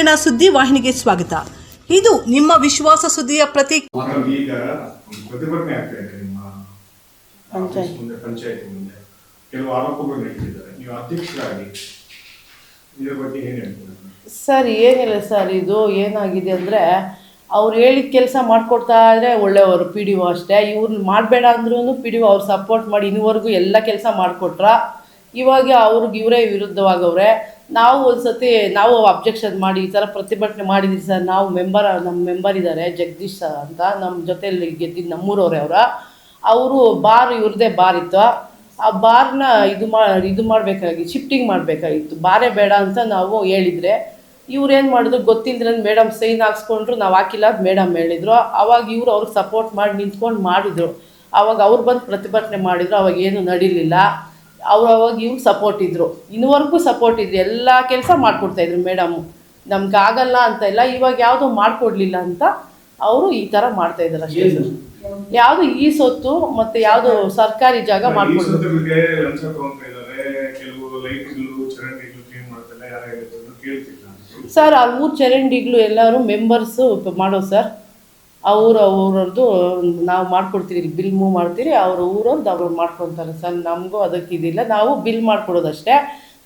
ಬೆಂಗಳೂರಿನ ಸುದ್ದಿ ವಾಹಿನಿಗೆ ಸ್ವಾಗತ. ಇದು ನಿಮ್ಮ ವಿಶ್ವಾಸ ಸುದ್ದಿಯ ಪ್ರತಿ ಮಾತ್ರ ಈಗ ಪ್ರತಿಭಟನೆ ಆಗ್ತಾ ಇದೆ ನಿಮ್ಮ ಪಂಚಾಯ್ತಿ. ಆಫೀಸ್ ಮುಂದೆ ಪಂಚಾಯತಿ ಮುಂದೆ. ಕೆಲವು ಆರೋಪಗಳು ನಡೀತಿದ್ದಾರೆ ನೀವು ಅಧ್ಯಕ್ಷರಾಗಿ ಇದ್ರ ಬಗ್ಗೆ ಏನ್ ಹೇಳ್ತೀರಾ? ಸರ್ ಏನಿಲ್ಲ ಸರ್ ಇದು ಏನಾಗಿದೆ ಅಂದರೆ ಅವ್ರು ಹೇಳಿದ ಕೆಲಸ ಮಾಡ್ಕೊಡ್ತಾ ಇದ್ರೆ ಒಳ್ಳೆಯವರು ಪಿ ಡಿ ಒ ಅಷ್ಟೇ. ಇವ್ರನ್ನ ಮಾಡಬೇಡ ಅಂದ್ರೂ ಪಿ ಡಿ ಒ ಅವ್ರು ಸಪೋರ್ಟ್ ಮಾಡಿ ಇನ್ನುವರೆಗೂ ಎಲ್ಲ ಕೆಲಸ ಮಾಡಿಕೊಟ್ರ. ಇವಾಗ ಅವ್ರಿಗೆ ಇವರೇ ವಿರುದ್ಧವಾಗವ್ರೆ ನಾವು ಒಂದು ಸತಿ ನಾವು ಅಬ್ಜೆಕ್ಷನ್ ಮಾಡಿ ಈ ಥರ ಪ್ರತಿಭಟನೆ ಮಾಡಿದ್ವಿ ಸರ್. ನಾವು ಮೆಂಬರ್ ನಮ್ಮ ಮೆಂಬರ್ ಇದ್ದಾರೆ ಜಗದೀಶ್ ಸರ್ ಅಂತ. ನಮ್ಮ ಜೊತೆಯಲ್ಲಿ ಗೆದ್ದಿದ್ದು ನಮ್ಮೂರವ್ರೆ ಅವರ. ಅವರು ಬಾರ್ ಇವ್ರದ್ದೇ ಬಾರ್ ಇತ್ತು. ಆ ಬಾರ್ನ ಇದು ಮಾ, ಇದು ಮಾಡಬೇಕಾಗಿತ್ತು ಶಿಫ್ಟಿಂಗ್ ಮಾಡಬೇಕಾಗಿತ್ತು. ಬಾರೇ ಬೇಡ ಅಂತ ನಾವು ಹೇಳಿದರೆ ಏನು ಮಾಡಿದ್ರು ಗೊತ್ತಿಲ್ಲದ್ರೆ ಮೇಡಮ್ ಸೈನ್ ಹಾಕ್ಸ್ಕೊಂಡ್ರು, ನಾವು ಹಾಕಿಲ್ಲ ಮೇಡಮ್ ಹೇಳಿದ್ರು. ಅವಾಗ ಇವರು ಅವ್ರಿಗೆ ಸಪೋರ್ಟ್ ಮಾಡಿ ನಿಂತ್ಕೊಂಡು ಮಾಡಿದ್ರು. ಅವಾಗ ಅವ್ರು ಬಂದು ಪ್ರತಿಭಟನೆ ಮಾಡಿದರು. ಅವಾಗ ಏನು ನಡೀಲಿಲ್ಲ. ಅವಾಗ ಇವ್ರು ಸಪೋರ್ಟ್ ಇದ್ರು. ಇನ್ನುವರೆಗೂ ಸಪೋರ್ಟ್ ಇದ್ರು. ಎಲ್ಲ ಕೆಲಸ ಮಾಡಿಕೊಡ್ತಾಯಿದ್ರು ಮೇಡಮು ನಮ್ಗೆ ಆಗಲ್ಲ ಅಂತ ಇಲ್ಲ ಇವಾಗ ಯಾವುದು ಮಾಡಿಕೊಡ್ಲಿಲ್ಲ ಅಂತ ಅವರು ಈ ಥರ ಮಾಡ್ತಾಯಿದ್ದಾರೆ ಅಷ್ಟೇ ಸರ್. ಯಾವುದು ಈ ಸೊತ್ತು ಮತ್ತು ಯಾವುದು ಸರ್ಕಾರಿ ಜಾಗ ಇದ್ದಾರೆ. ಹೇಳಿದ್ರು ಸರ್ ಆ ಊರು ಚರಂಡಿಗಳು ಎಲ್ಲರೂ ಮೆಂಬರ್ಸು ಮಾಡೋದು ಸರ್. ಅವ್ರು ಅವ್ರದ್ದು ನಾವು ಮಾಡ್ಕೊಡ್ತೀವಿ ಬಿಲ್ ಮೂವ್ ಮಾಡ್ತೀರಿ ಅವ್ರ ಊರವ್ರದ್ದು ಅವ್ರು ಮಾಡ್ಕೊತಾರೆ ಸರ್ ನಮಗೂ ಅದಕ್ಕೆ ಇದಿಲ್ಲ. ನಾವು ಬಿಲ್ ಮಾಡ್ಕೊಡೋದಷ್ಟೇ.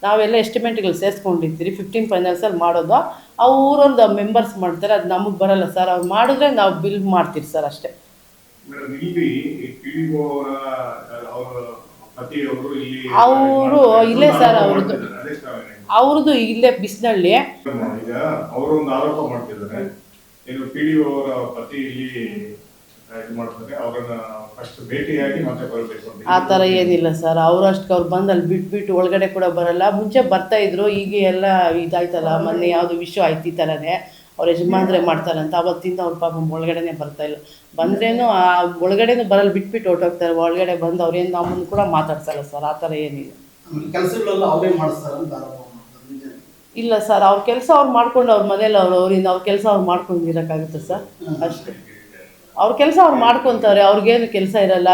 ನಾವೆಲ್ಲ ಎಸ್ಟಿಮೇಟ್ಗಳು ಸೇರಿಸ್ಕೊಂಡಿರ್ತೀರಿ ಫಿಫ್ಟೀನ್ ಫೈನಲ್ಸಲ್ಲಿ ಮಾಡೋದು. ಆ ಊರವ್ರದ್ದು ಮೆಂಬರ್ಸ್ ಮಾಡ್ತಾರೆ ಅದು ನಮಗೆ ಬರಲ್ಲ ಸರ್. ಅವ್ರು ಮಾಡಿದ್ರೆ ನಾವು ಬಿಲ್ ಮಾಡ್ತೀರಿ ಸರ್ ಅಷ್ಟೇ. ಅವರು ಇಲ್ಲಿ ಸರ್ ಅವ್ರದ್ದು. ಅವ್ರದ್ದು ಇಲ್ಲೇ ಬಿಸಿನಳ್ಳಿ. ಆರೋಪ ಮಾಡ್ತಿದ್ದಾರೆ. ಏನು ಪಿಡಿಒ ಅವರ ಪತಿ ಇಲ್ಲಿ ಇದು ಮಾಡ್ತಾರೆ. ಅವರನ್ನ ಫಸ್ಟ್ ಭೇಟಿಯಾಗಿ ಮತ್ತೆ ಬರಬೇಕು ಅಂತ. ಆ ಥರ ಏನಿಲ್ಲ ಸರ್. ಅವರಷ್ಟು ಅವ್ರು ಬಂದು ಅಲ್ಲಿ ಬಿಟ್ಬಿಟ್ಟು ಒಳಗಡೆ ಕೂಡ ಬರಲ್ಲ. ಮುಂಚೆ ಬರ್ತಾ ಇದ್ರು ಈಗ ಎಲ್ಲ ಇದಾಯ್ತಲ್ಲ ಮೊನ್ನೆ ಯಾವುದು ವಿಷಯ ಆಯ್ತು ಈ ಥರನೇ ಅವ್ರ ಯಜಮಾನ್ರೆ ಮಾಡ್ತಾರಂತ ಅವತ್ತಿಂದ ಅವ್ರ ಪಾಪ ಒಳಗಡೆನೆ ಬರ್ತಾ ಇಲ್ಲ. ಬಂದ್ರೇನು ಆ ಒಳಗಡೆನೂ ಬರಲ್ಲ ಬಿಟ್ಬಿಟ್ಟು ಹೊರ್ಟೋಗ್ತಾರೆ. ಒಳಗಡೆ ಬಂದು ಅವ್ರೇನು ನಮ್ಮನ್ನು ಕೂಡ ಮಾತಾಡ್ಸಲ್ಲ ಸರ್. ಆ ಥರ ಏನಿಲ್ಲ. ಕೆಲಸಗಳೆಲ್ಲ ಅವರೇ ಮಾಡಿಸ್ತಾರೆ ಅಂತ ಆರೋಪ ಮಾಡ್ತಾರೆ ನಿಜ ಇಲ್ಲ ಸರ್ ಅವ್ರ ಕೆಲಸ ಅವ್ರು ಮಾಡ್ಕೊಂಡು ಅವ್ರ ಮನೇಲಿ ಅವ್ರು ಅವರಿಂದ ಅವ್ರ ಕೆಲಸ ಅವ್ರು ಮಾಡ್ಕೊಂಡು ಇರೋಕ್ಕಾಗುತ್ತೆ ಸರ್ ಅಷ್ಟೇ. ಅವ್ರ ಕೆಲಸ ಅವ್ರು ಮಾಡ್ಕೊತಾರೆ ಅವ್ರಿಗೇನು ಕೆಲಸ ಇರಲ್ಲ.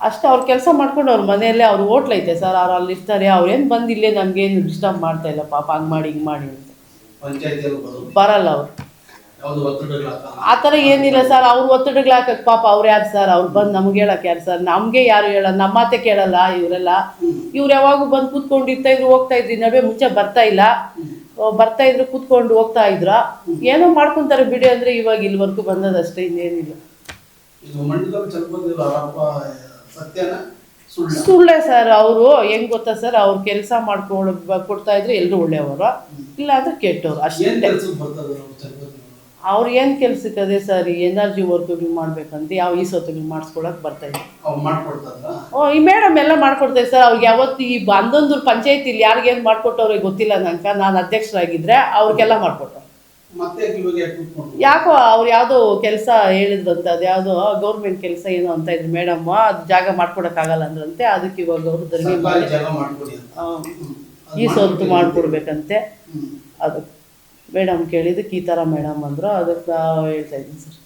ಅಷ್ಟೇ ಅವ್ರ ಕೆಲಸ ಮಾಡ್ಕೊಂಡು ಅವ್ರ ಮನೆಯಲ್ಲೇ ಅವ್ರು ಓಟ್ಲ್ ಐತೆ ಸರ್ ಅವ್ರು ಅಲ್ಲಿ ಇರ್ತಾರೆ ಅವ್ರೇನು ಬಂದು ಇಲ್ಲೇ ನಮಗೇನು ಡಿಸ್ಟರ್ಬ್ ಮಾಡ್ತಾ ಇಲ್ಲ ಪಾಪ ಹಂಗೆ ಮಾಡಿ ಹಿಂಗೆ ಮಾಡಿ ಅಂತ. ಬರಲ್ಲ ಅವ್ರು. ಆ ಥರ ಏನಿಲ್ಲ ಸರ್ ಅವ್ರ ಒತ್ತಡಗಳು ಹಾಕಕ್ಕೆ ಪಾಪ ಅವ್ರು ಯಾರು ಸರ್? ಅವ್ರು ಬಂದು ನಮ್ಗೆ ಹೇಳಕ್ಕೆ ಯಾರು ಸರ್? ನಮಗೆ ಯಾರು ಹೇಳಲ್ಲ ನಮ್ಮ ಮಾತೆ ಕೇಳಲ್ಲ ಇವರೆಲ್ಲ? ಇವ್ರು ಯಾವಾಗೂ ಬಂದು ಕೂತ್ಕೊಂಡು ಇರ್ತಾ ಇದ್ರು ಹೋಗ್ತಾ ಇದ್ರಿ ನಡುವೆ ಮುಂಚೆ ಬರ್ತಾ ಇಲ್ಲ. ಬರ್ತಾ ಇದ್ರು ಕೂತ್ಕೊಂಡು ಹೋಗ್ತಾ ಇದ್ರ. ಏನೋ ಮಾಡ್ಕೊಂತಾರೆ ಬಿಡಿ ಅಂದ್ರೆ ಇವಾಗ ಇಲ್ಲಿವರೆಗೂ ಬಂದದಷ್ಟೇ ಇನ್ನೇನಿಲ್ಲ. ಸುಳ್ಳ. ಸರ್ ಅವರು ಹೆಂಗ್ ಗೊತ್ತಾ ಸರ್ ಅವ್ರು ಕೆಲಸ ಮಾಡ್ಕೊಂಡು ಕೊಡ್ತಾ ಇದ್ರು ಎಲ್ರು ಒಳ್ಳೆಯವರು. ಇಲ್ಲ ಅಂದ್ರೆ ಕೆಟ್ಟವ್ರು ಅಷ್ಟೇ. ಅವ್ರು ಏನು ಕೆಲ್ಸಕ್ಕೆ ಅದೇ ಸರ್ ಎನರ್ಜಿ ವರ್ಕ್ಗಳು ಮಾಡ್ಬೇಕಂತ ಯಾವ ಈ ಸೊತ್ತುಗಳು ಮಾಡಿಸ್ಕೊಳಕ್ ಬರ್ತಾ ಇದ್ದಾರೆ ಓ ಈ ಮೇಡಮ್ ಎಲ್ಲ ಮಾಡ್ಕೊಡ್ತಾರೆ ಸರ್. ಅವ್ರಿಗೆ ಯಾವತ್ತು ಈ ಹನ್ನೊಂದು ಪಂಚಾಯತಿಲಿ ಯಾರಿಗೇನು ಮಾಡ್ಕೊಟ್ಟವ್ರಿಗೆ ಗೊತ್ತಿಲ್ಲ ನಂಗೆ ನಾನು ಅಧ್ಯಕ್ಷರಾಗಿದ್ದರೆ ಅವ್ರಿಗೆಲ್ಲ ಮಾಡ್ಕೊಟ್ಟೆ ಯಾಕೆ ಅವ್ರು ಯಾವುದೋ ಕೆಲಸ ಹೇಳಿದ್ರಂತೆ ಅದು ಯಾವುದೋ ಗೌರ್ಮೆಂಟ್ ಕೆಲಸ ಏನು ಅಂತ ಇದ್ರು ಮೇಡಮ್ ಅದು ಜಾಗ ಮಾಡ್ಕೊಡಕ್ಕಾಗಲ್ಲ ಅಂದ್ರಂತೆ. ಅದಕ್ಕೆ ಇವಾಗ ಅವರು ಈ ಸೊತ್ತು ಮಾಡ್ಕೊಡ್ಬೇಕಂತೆ. ಮಾಡಿಕೊಡ್ಬೇಕಂತೆ ಅದು ಮೇಡಮ್ ಕೇಳಿದ್ದಕ್ಕೆ ಈ ಥರ ಮೇಡಮ್ ಅಂದರು ಅದಕ್ಕೆ ಹೇಳ್ತಾ ಇದ್ದೀನಿ ಸರ್.